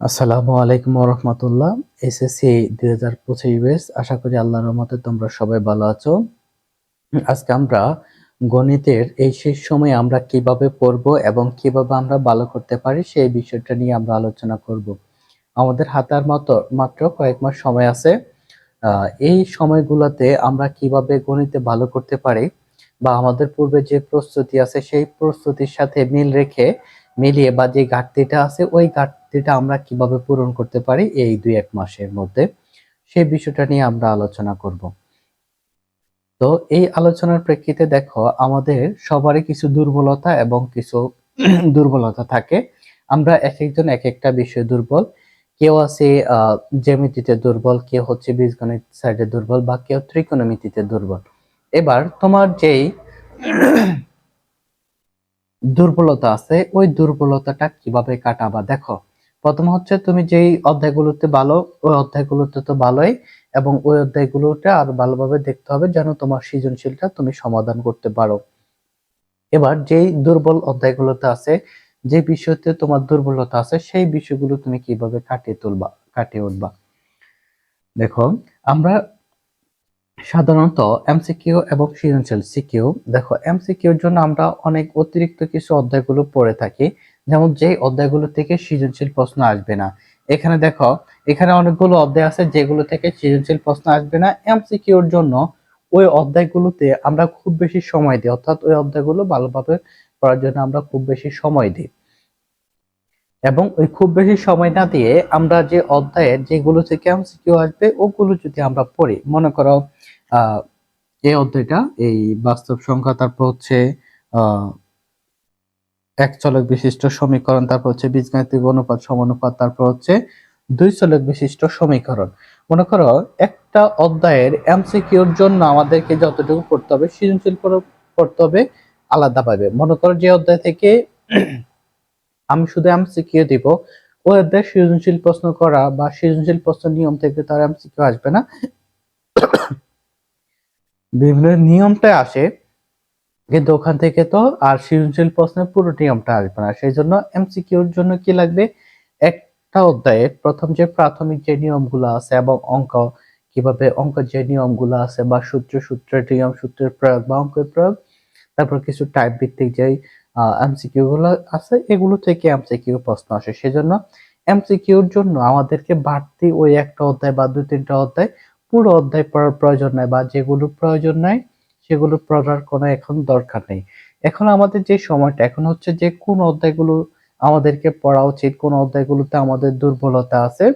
আসসালামু আলাইকুম রহমতুল্লাহ। এসএসসি দুই হাজার পঁচিশ আশা করি আল্লাহর রহমতে তোমরা সবাই ভালো আছো। আজকে আমরা গণিতের এই শেষ সময়ে আমরা কীভাবে পড়ব এবং কীভাবে আমরা ভালো করতে পারি সেই বিষয়টা নিয়ে আমরা আলোচনা করব। আমাদের হাতার মতো মাত্র কয়েক মাস সময় আছে। এই সময়গুলোতে আমরা কীভাবে গণিতে ভালো করতে পারি বা আমাদের পূর্বে যে প্রস্তুতি আছে সেই প্রস্তুতির সাথে মিল রেখে, মিলিয়ে বা যে ঘাটতিটা আছে ওই ঘাটতিটা আমরা কীভাবে পূরণ করতে পারি এই দুই এক মাসের মধ্যে, সেই বিষয়টা নিয়ে আমরা আলোচনা করব। তো এই আলোচনার প্রেক্ষিতে দেখো, আমাদের সবারই কিছু দুর্বলতা এবং কিছু দুর্বলতা থাকে। আমরা এক একজন এক একটা বিষয়ে দুর্বল। কেউ আছে জ্যামিতিতে দুর্বল, কেউ হচ্ছে বীজগণিত সাইডে দুর্বল বা কেউ ত্রিকোণমিতিতে দুর্বল। এবার তোমার যেই দুর্বলতা আছে, ওই দুর্বলতাটা কীভাবে কাটাবা? দেখো প্রথম হচ্ছে তুমি যেই অধ্যায়গুলোতে ভালো, ওই অধ্যায়গুলোতে তো ভালোই, এবং ওই অধ্যায়গুলোটা আরও ভালোভাবে দেখতে হবে যেন তোমার সৃজনশীলটা তুমি সমাধান করতে পারো। এবার যেই দুর্বল অধ্যায়গুলোতে আছে, যে বিষয়তে তোমার দুর্বলতা আছে, সেই বিষয়গুলো তুমি কীভাবে কাটিয়ে তুলবা, কাটিয়ে উঠবা। দেখো, আমরা সাধারণত এমসিকিউ এবং সৃজনশীল সিকিউ, দেখো, এমসিকিউর জন্য আমরা অনেক অতিরিক্ত কিছু অধ্যায়গুলো পড়ে থাকি। যেমন যে অধ্যায়গুলো থেকে সৃজনশীল প্রশ্ন আসবে না। এখানে দেখো, এখানে অনেকগুলো অধ্যায় আছে যেগুলো থেকে সৃজনশীল প্রশ্ন আসবে না। এমসিকিউর জন্য ওই অধ্যায়গুলোতে আমরা খুব বেশি সময় দিই, অর্থাৎ ওই অধ্যায়গুলো ভালোভাবে পড়ার জন্য আমরা খুব বেশি সময় দিই। এবং ওই খুব বেশি সময় না দিয়ে আমরা যে অধ্যায়ের যেগুলো থেকে এমসিকিউ আসবে, ওগুলো যদি আমরা পড়ি, মনে করো, আহ, এই অধ্যায়টা, এই বাস্তব সংখ্যা, তারপর হচ্ছে এক চলক বিশিষ্ট সমীকরণ, তারপর হচ্ছে বীজগাণিতিক অনুপাত সমানুপাত তারপর হচ্ছে দুই চলক বিশিষ্ট সমীকরণ। মনে করো, একটা অধ্যায়ের এমসিকিউর জন্য আমাদেরকে যতটুকু পড়তে হবে, সৃজনশীল পড়- পড়তে হবে আলাদাভাবে মনে করো যে অধ্যায় থেকে আমি শুধু এমসিকিউ দিব, ওই অধ্যায় সৃজনশীল প্রশ্ন করা বা সৃজনশীল প্রশ্ন নিয়ম থেকে তার এমসিকিউ আসবে না। বিভিন্ন নিয়মটা আসে কিন্তু ওখান থেকে তো আর সৃজনশীল প্রশ্নের পুরো নিয়মটা আসবে না। সেই জন্য এমসিকিউর জন্য কি লাগবে? একটা অধ্যায়ের প্রথম যে প্রাথমিক যে নিয়মগুলো আছে এবং অঙ্ক, কীভাবে অঙ্ক যে নিয়মগুলো আছে বা সূত্র, সূত্রের নিয়ম, সূত্রের প্রয়োগ বা অঙ্কের প্রয়োগ, তারপর কিছু টাইপ ভিত্তিক যে এমসিকিউ গুলো আছে, এগুলো থেকে এমসিকিউ প্রশ্ন আসে। সেজন্য এমসিকিউর জন্য আমাদেরকে বাড়তি ওই একটা অধ্যায় বা দুই তিনটা অধ্যায় পুরো অধ্যায় পড়ার প্রয়োজন নাই বা যেগুলো প্রয়োজন নাই সেগুলো পড়ার কোনো এখন দরকার নেই। এখন আমাদের যে সময়টা, এখন হচ্ছে যে কোন অধ্যায়গুলো আমাদেরকে পড়া উচিত, কোন অধ্যায়গুলোতে আমাদের দুর্বলতা আছে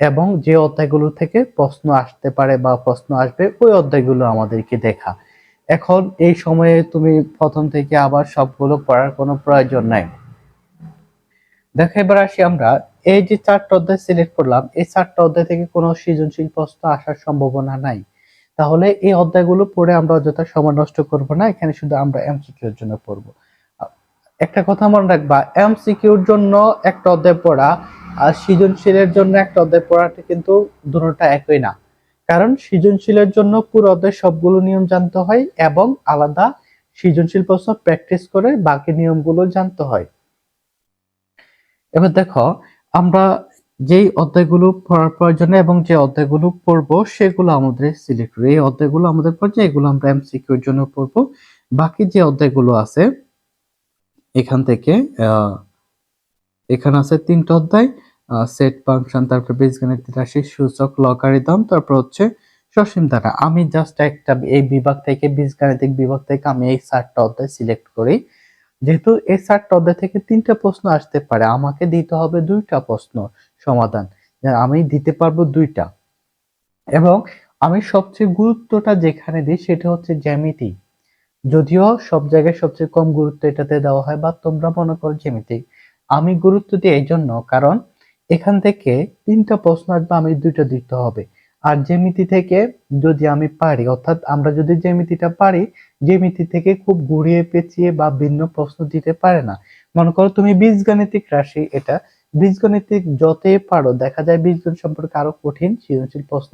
এবং যে অধ্যায়গুলো থেকে প্রশ্ন আসতে পারে বা প্রশ্ন আসবে, ওই অধ্যায়গুলো আমাদেরকে দেখা। এখন এই সময়ে তুমি প্রথম থেকে আবার সবগুলো পড়ার কোনো প্রয়োজন নাই। দেখো, এবার আসি আমরা। এই যে চারটা অধ্যায় সিলেক্ট করলাম, এই চারটা অধ্যায় থেকে কোনো সৃজনশীল প্রশ্ন আসার সম্ভাবনা নাই। তাহলে এই অধ্যায়গুলো পড়ে আমরা অযথা সময় নষ্ট করব না, এখানে শুধু আমরা এমসিকিউ এর জন্য পড়ব। একটা কথা মনে রাখবা এমসিকিউর জন্য একটা অধ্যায় পড়া আর সৃজনশীলের জন্য একটা অধ্যায় পড়াটা কিন্তু দুটোটা একই না। কারণ সৃজনশীলের জন্য পুরো অধ্যায় সবগুলো নিয়ম জানতে হয় এবং আলাদা সৃজনশীল প্রশ্ন প্র্যাকটিস করে বাকি নিয়মগুলো জানতে হয়। এবার দেখো, আমরা যেই অধ্যায়গুলো পড়ার প্রয়োজনে এবং যে অধ্যায়গুলো পড়ব, সেগুলো আমাদের সিলেক্ট এই অধ্যায়গুলো আমাদের পর্যায়ে এগুলো আমরা এমসিকিউর জন্য পড়ব। বাকি যে অধ্যায়গুলো আছে, এখান থেকে এখানে আছে তিনটা অধ্যায় সেট ফাংশন তারপর বীজগণিত রাশি সূচক লগারিদম তারপর হচ্ছে সসীম ধারা আমি জাস্ট একটা, এই বিভাগ থেকে বীজগাণিতিক বিভাগ থেকে আমি এই চারটা অধ্যায় সিলেক্ট করি। যেহেতু এই চারটা অধ্যায় থেকে তিনটা প্রশ্ন আসতে পারে, আমাকে দিতে হবে দুইটা প্রশ্ন। সমাধান। আমি দিতে পারব দুইটা। এবং আমি সবচেয়ে গুরুত্বটা যেখানে দিই সেটা হচ্ছে জ্যামিতি। যদিও সব জায়গায় সবচেয়ে কম গুরুত্ব এটাতে দেওয়া হয় বা তোমরা মনে করো জ্যামিতি। আমি গুরুত্ব দিই এই জন্য কারণ এখান থেকে তিনটা প্রশ্ন আসবে, আমি দুইটা দিতে হবে। আর জ্যামিতি থেকে যদি আমি পারি, অর্থাৎ আমরা যদি জ্যামিতিটা পারি, জ্যামিতি থেকে খুব ঘুরিয়ে পেঁচিয়ে বা ভিন্ন প্রশ্ন দিতে পারে না। মনে করো তুমি বীজগাণিতিক রাশি, এটা বীজগণিতিক যতই পারো, দেখা যায় বীজগণিত সম্পর্কে আরও কঠিন সৃজনশীল প্রশ্ন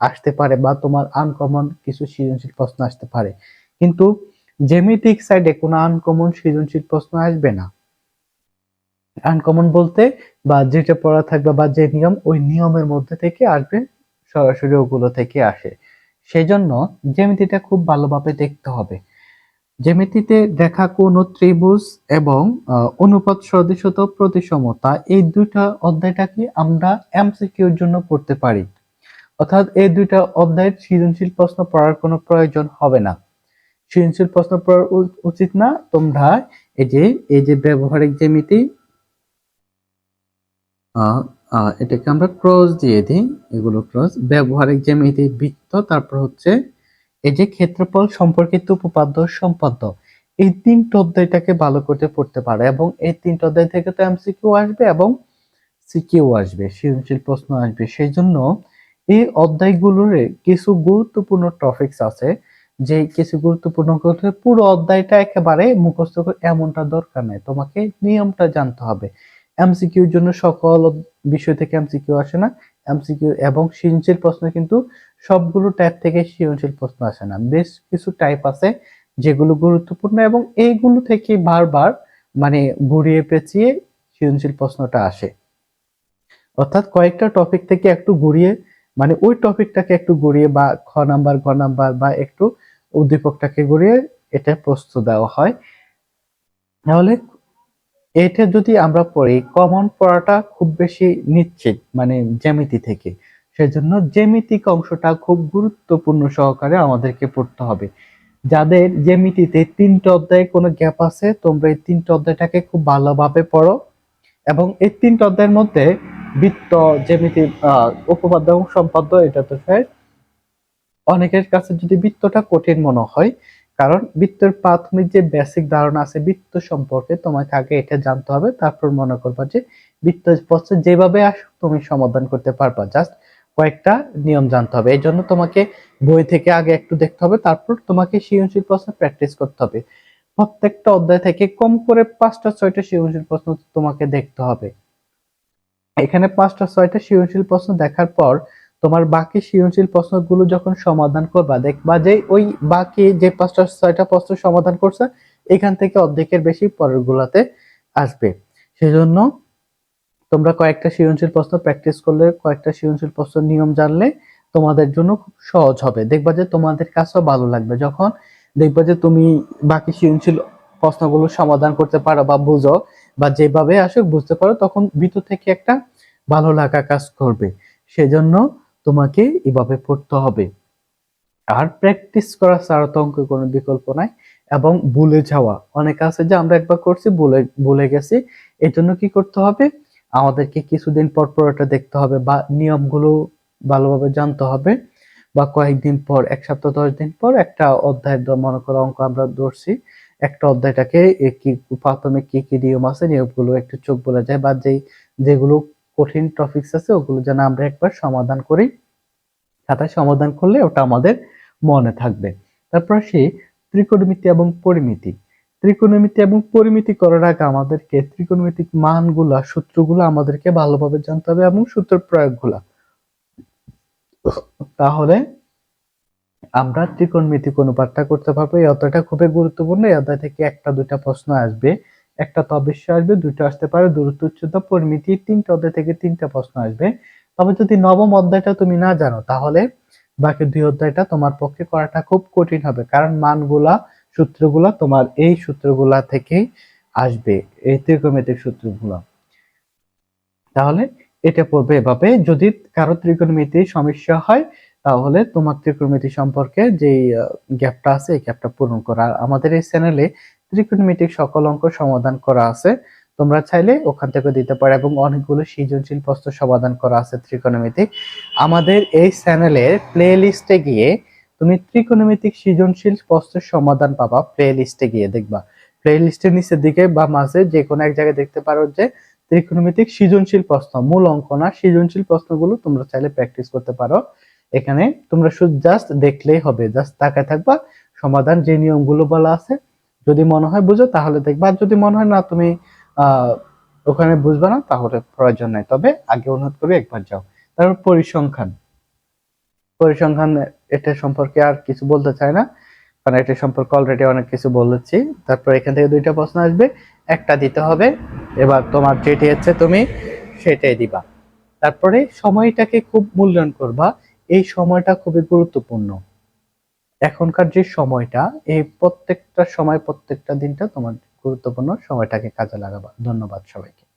আসতে পারে বা তোমার আনকমন কিছু সৃজনশীল প্রশ্ন আসতে পারে। কিন্তু জ্যামিতিক সাইডে কোনো আনকমন সৃজনশীল প্রশ্ন আসবে না। আনকমন বলতে বা যেটা পড়া থাকবে বা যে নিয়ম, ওই নিয়মের মধ্যে থেকে আসবে, সরাসরি ওগুলো থেকে আসে। সেই জন্য জ্যামিতিটা খুব ভালোভাবে দেখতে হবে। জ্যামিতিতে দেখা কোন ত্রিভুজ এবং অনুপাত সদৃশতা প্রতিসমতা এই দুইটা অধ্যায়টাকে আমরা এমসিকিউর জন্য পড়তে পারি। অর্থাৎ এই দুইটা অধ্যায়ের সৃজনশীল প্রশ্ন পড়ার কোনো প্রয়োজন হবে না। সৃজনশীল প্রশ্ন পড়া উ- উচিত না। তোমরা এই যে এই যে ব্যবহারিক জ্যামিতি এটাকে আমরা ক্রস দিয়ে দিই। এগুলো ক্রস ব্যবহারিক জ্যামিতি বৃত্ত, তারপর হচ্ছে এই যে ক্ষেত্রফল সম্পর্কিত উপপাদ্য সম্পাদ্য, এই তিনটা অধ্যায়টাকে ভালো করে পড়তে পারো এবং এই তিনটা অধ্যায় থেকে তো এমসিকিউ আসবে এবং সিকিউ আসবে, সৃজনশীল প্রশ্ন আসবে। সেই জন্য এই অধ্যায়গুলোর কিছু গুরুত্বপূর্ণ টপিকস আছে, যে কিছু গুরুত্বপূর্ণ পুরো অধ্যায়টা একেবারে মুখস্থ করে এমনটা দরকার নেই। তোমাকে নিয়মটা জানতে হবে। এমসিকিউর জন্য সকল বিষয় থেকে এমসিকিউ আসে না এমসিকিউ এবং সৃজনশীল প্রশ্ন কিন্তু সবগুলো টাইপ থেকে সৃজনশীল প্রশ্ন আসে না। বেশ কিছু টাইপ আছে যেগুলো গুরুত্বপূর্ণ এবং এইগুলো থেকে বারবার মানে ঘুরিয়ে পেঁচিয়ে সৃজনশীল প্রশ্নটা আসে। অর্থাৎ কয়েকটা টপিক থেকে একটু ঘুরিয়ে মানে ওই টপিকটাকে একটু ঘুরিয়ে বা খ নাম্বার, গ নাম্বার বা একটু উদ্দীপকটাকে ঘুরিয়ে এটা প্রশ্ন দেওয়া হয়। তাহলে এটা যদি আমরা পড়ি কমন পড়াটা খুব বেশি নিশ্চিত মানে জ্যামিতি থেকে। সেজন্য জ্যামিতিক অংশটা খুব গুরুত্বপূর্ণ সহকারে আমাদেরকে পড়তে হবে। যাদের জ্যামিতিতে তিনটা অধ্যায়ে কোনো গ্যাপ আছে, তোমরা এই তিনটা অধ্যায়টাকে খুব ভালোভাবে পড়ো এবং এই তিনটা অধ্যায়ের মধ্যে বৃত্ত, জ্যামিতি উপপাদ্য এবং সম্পাদ্য এটা তো অনেকের কাছে যদি বৃত্তটা কঠিন মনে হয় কারণ বৃত্তের প্রাথমিক যে বেসিক ধারণা আছে বৃত্ত সম্পর্কে তোমাকে আগে এটা জানতে হবে। তারপর মনে করবা যে বৃত্ত প্রশ্ন যেভাবে আসুক, তুমি সমাধান করতে পারবা। জাস্ট কয়েকটা নিয়ম জানতে হবে। এই জন্য তোমাকে বই থেকে আগে একটু দেখতে হবে। তারপর তোমাকে সৃজনশীল প্রশ্ন প্র্যাকটিস করতে হবে। প্রত্যেকটা অধ্যায় থেকে কম করে পাঁচটা, ছয়টা সৃজনশীল প্রশ্ন তোমাকে দেখতে হবে। এখানে পাঁচটা, ছয়টা সৃজনশীল প্রশ্ন দেখার পর তোমার বাকি সৃজনশীল প্রশ্নগুলো যখন সমাধান করবা, দেখবা যে ওই বাকি যে পাঁচটা, ছয়টা প্রশ্ন সমাধান করছে, এখান থেকে অর্ধেকের বেশি পরের গুলাতে আসবে। সেজন্য তোমরা কয়েকটা সৃজনশীল প্রশ্ন প্র্যাকটিস করলে, কয়েকটা সৃজনশীল প্রশ্ন নিয়ম জানলে তোমাদের জন্য খুব সহজ হবে। দেখবা যে তোমাদের কাছেও ভালো লাগবে। যখন দেখবা যে তুমি বাকি সৃজনশীল প্রশ্নগুলো সমাধান করতে পারো বা বুঝো বা যেভাবে আসুক বুঝতে পারো, তখন ভিতর থেকে একটা ভালো লাগা কাজ করবে। সেজন্য তোমাকে এভাবে পড়তে হবে। আর প্র্যাকটিস করা ছাড়া তো অঙ্কের কোনো বিকল্প নাই এবং ভুলে যাওয়া। অনেক আছে যে আমরা একবার করছি, ভুলে ভুলে গেছি। এর জন্য কি করতে হবে? আমাদেরকে কিছুদিন পর পর এটা দেখতে হবে বা নিয়মগুলো ভালোভাবে জানতে হবে বা কয়েকদিন পর, এক সপ্তাহ, দশ দিন পর একটা অধ্যায় মনে করো অঙ্ক আমরা ধরছি। একটা অধ্যায়টাকে কি প্রাথমিক কি কি নিয়ম আছে, নিয়মগুলো একটু চোখ বলে যায় বা যেই যেগুলো কঠিন টপিকস আছে, ওগুলো যেন আমরা একবার সমাধান করি। খাতায় সমাধান করলে ওটা আমাদের মনে থাকবে। তারপর আসি ত্রিকোণমিতি এবং পরিমিতি। ত্রিকোণমিতি এবং পরিমিতি করার আগে আমাদেরকে ত্রিকোণমিতিক মানগুলা, সূত্রগুলো আমাদেরকে ভালোভাবে জানতে হবে এবং সূত্র প্রয়োগগুলা। তাহলে আমরা ত্রিকোণমিতিক অনুপাতটা করতে পারব, এই অধ্যায়টা খুবই গুরুত্বপূর্ণ, এই অধ্যায় থেকে একটা দুইটা প্রশ্ন আসবে। একটা তো অবশ্যই আসবে, দুটো আসতে পারে, দূরত্ব, উচ্চতা, পরিমিতি, তিনটা অধ্যায় থেকে তিনটা প্রশ্ন আসবে। তবে যদি নবম অধ্যায়টা তুমি না জানো, তাহলে বাকি দুই অধ্যায়টা তোমার পক্ষে করাটা খুব কঠিন হবে, কারণ মানগুলা, সূত্রগুলা তোমার এই সূত্রগুলা থেকেই আসবে, এই ত্রিকোণমিতিক সূত্রগুলা। তাহলে এটা পড়বে এভাবে, যদি কারও ত্রিকোণমিতি সমস্যা হয়, তাহলে তোমার ত্রিকোণমিতি সম্পর্কে যে গ্যাপটা আছে, এই গ্যাপটা পূরণ করা। আমাদের এই চ্যানেলে ত্রিকোণমিতিক সকল অঙ্ক সমাধান করা আছে। তোমরা চাইলে ওখান থেকে দিতে পারো এবং অনেকগুলো সৃজনশীল প্রশ্ন সমাধান করা আছে ত্রিকোণমিতিক। আমাদের এই চ্যানেলের প্লে লিস্টে গিয়ে তুমি ত্রিকোণমিতিক সৃজনশীল প্রশ্নের সমাধান পাবা প্লে লিস্টে গিয়ে দেখবা। প্লে লিস্টের নিচের দিকে বা মাঝে যে কোনো এক জায়গায় দেখতে পারো যে ত্রিকোণমিতিক সৃজনশীল প্রশ্ন, মূল অঙ্ক না, সৃজনশীল প্রশ্নগুলো তোমরা চাইলে প্র্যাকটিস করতে পারো। এখানে তোমরা শুধু জাস্ট দেখলেই হবে জাস্ট তাকায় থাকবা, সমাধান যে নিয়মগুলো বলা আছে যদি মনে হয় বুঝো, তাহলে দেখবা। আর যদি মনে হয় না, তুমি ওখানে বুঝবে না, তাহলে প্রয়োজন নাই। তবে আগে অনুরোধ করি, একবার যাও। তারপর পরিসংখ্যান। পরিসংখ্যান, এটা সম্পর্কে আর কিছু বলতে চাই না, কারণ এটা সম্পর্কে অলরেডি অনেক কিছু বলেছি। তারপর এখান থেকে দুইটা প্রশ্ন আসবে। একটা দিতে হবে, এবার তোমার যেটি হচ্ছে তুমি সেটাই দিবা। তারপরে সময়টাকে খুব মূল্যায়ন করবা। এই সময়টা খুবই গুরুত্বপূর্ণ। এখনকার যে সময়টা, এই প্রত্যেকটা সময়, প্রত্যেকটা দিনটা তোমার গুরুত্বপূর্ণ সময়টাকে কাজে লাগাবা। ধন্যবাদ সবাইকে।